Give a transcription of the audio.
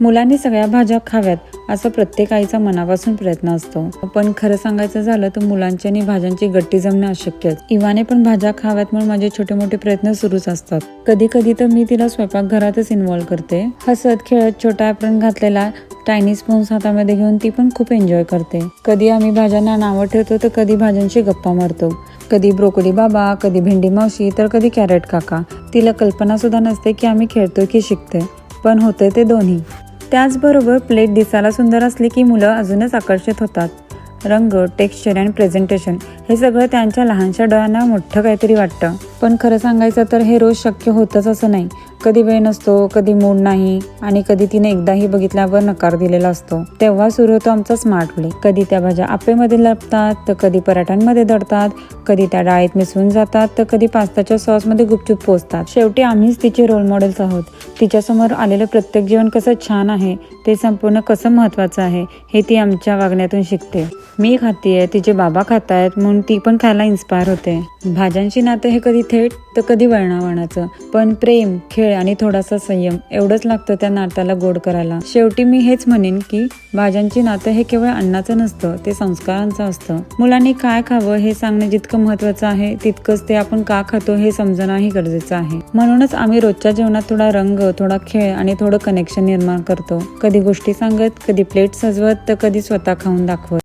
मुलांनी सगळ्या भाज्या खाव्यात असं प्रत्येक आईचा मनापासून प्रयत्न असतो. पण खरं सांगायचं झालं तर मुलांची आणि भाज्यांची गट्टी जमणे अशक्य इवाने पण भाज्या खाव्यात म्हणून माझे छोटे मोठे प्रयत्न सुरूच असतात. कधी कधी तर मी तिला स्वयंपाकघरातच इन्व्हॉल्व करते. हसत खेळत छोटा ॲप्रन घातलेला टायनी स्पून्स हातामध्ये घेऊन ती पण खूप एन्जॉय करते. कधी आम्ही भाज्यांना नावं ठेवतो तर कधी भाज्यांशी गप्पा मारतो. कधी ब्रोकोली बाबा कधी भेंडी मावशी तर कधी कॅरेट काका. तिला कल्पना सुद्धा नसते की आम्ही खेळतो की शिकते पण होते ते दोन्ही. त्याचबरोबर प्लेट दिसायला सुंदर असली की मुलं अजूनच आकर्षित होतात. रंग टेक्स्चर अँड प्रेझेंटेशन हे सगळं त्यांच्या लहानशा डोळ्यांना मोठं काहीतरी वाटतं. पण खरं सांगायचं तर हे रोज शक्य होतंच असं नाही. कधी वेळ नसतो कधी मूड नाही आणि कधी तिने एकदाही बघितल्यावर नकार दिलेला असतो. तेव्हा सुरू होतो आमचा स्मार्ट प्ले कधी त्या भाज्या आपेमध्ये लपतात तर कधी पराठ्यांमध्ये दडतात. कधी त्या डाळीत मिसळून जातात तर कधी पास्ताच्या सॉसमध्ये गुपचूप पोचतात शेवटी आम्हीच तिचे रोल मॉडेल्स आहोत. तिच्यासमोर आलेलं प्रत्येक जीवन कसं छान आहे ते संपूर्ण कसं महत्वाचं आहे हे ती आमच्या वागण्यातून शिकते. मी खातीये तिचे बाबा खातायत म्हणून ती पण खायला इन्स्पायर होते. भाज्यांची नातं हे कधी थेट तर कधी वळणावळणाचं. पण प्रेम खेळ आणि थोडासा संयम एवढंच लागतं त्या नात्याला गोड करायला. शेवटी मी हेच म्हणेन की भाज्यांची नातं हे केवळ अन्नाचं नसतं ते संस्कारांचं असतं. मुलांनी काय खावं हे सांगणं जितकं महत्वाचं आहे तितकंच ते आपण का खातो हे समजणंही गरजेचं आहे. म्हणूनच आम्ही रोजच्या जेवणात थोडा रंग थोडा खेळ आणि थोडं कनेक्शन निर्माण करतो. कधी गोष्टी सांगत कधी प्लेट सजवत तर कधी स्वतः खाऊन दाखवत.